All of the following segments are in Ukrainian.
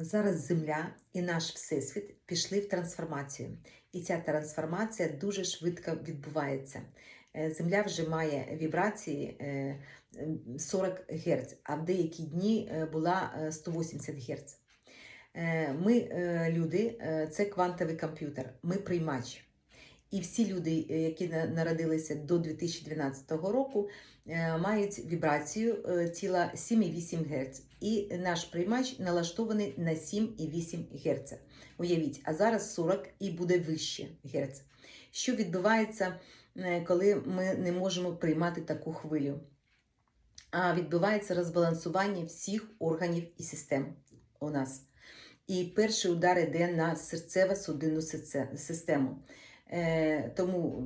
Зараз Земля і наш Всесвіт пішли в трансформацію. І ця трансформація дуже швидко відбувається. Е, Земля вже має вібрації е, ем, 40 Гц, а в деякі дні е, була е, 180 Гц. Е, Ми, е, люди, е, це квантовий комп'ютер, ми приймач. І всі люди, е, які народилися до 2012 року, е, мають вібрацію е, тіла 7,8 Гц. І наш приймач налаштований на 7,8 Гц. Уявіть, а зараз 40 і буде вище Гц. Що відбувається, коли ми не можемо приймати таку хвилю? А відбувається розбалансування всіх органів і систем у нас. І перший удар йде на серцево-судинну систему. Е, тому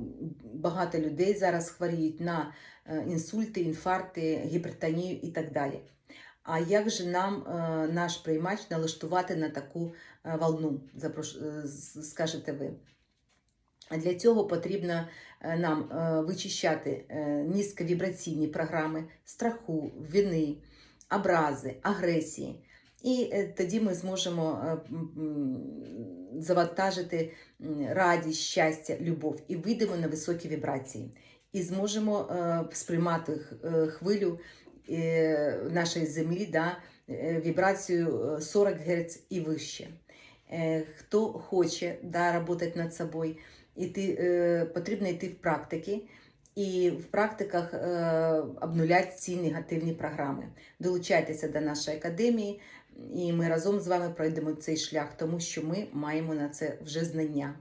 багато людей зараз хворіють на е, інсульти, інфаркти, гіпертонію і так далі. А як же нам е, наш приймач налаштувати на таку волну, скажете ви? Для цього потрібно нам вичищати низьковібраційні програми страху, вини, образи, агресії. І е, тоді ми зможемо е, завантажити радість, щастя, любов і вийдемо на високі вібрації. І зможемо е, сприймати хвилю нашої землі, да, вібрацію е, 40 Гц і вище. Хто хоче да, працювати над собою, іти, потрібно йти в практики. І в практиках е, обнуляти ці негативні програми. Долучайтеся до нашої академії, і ми разом з вами пройдемо цей шлях, тому що ми маємо на це вже знання.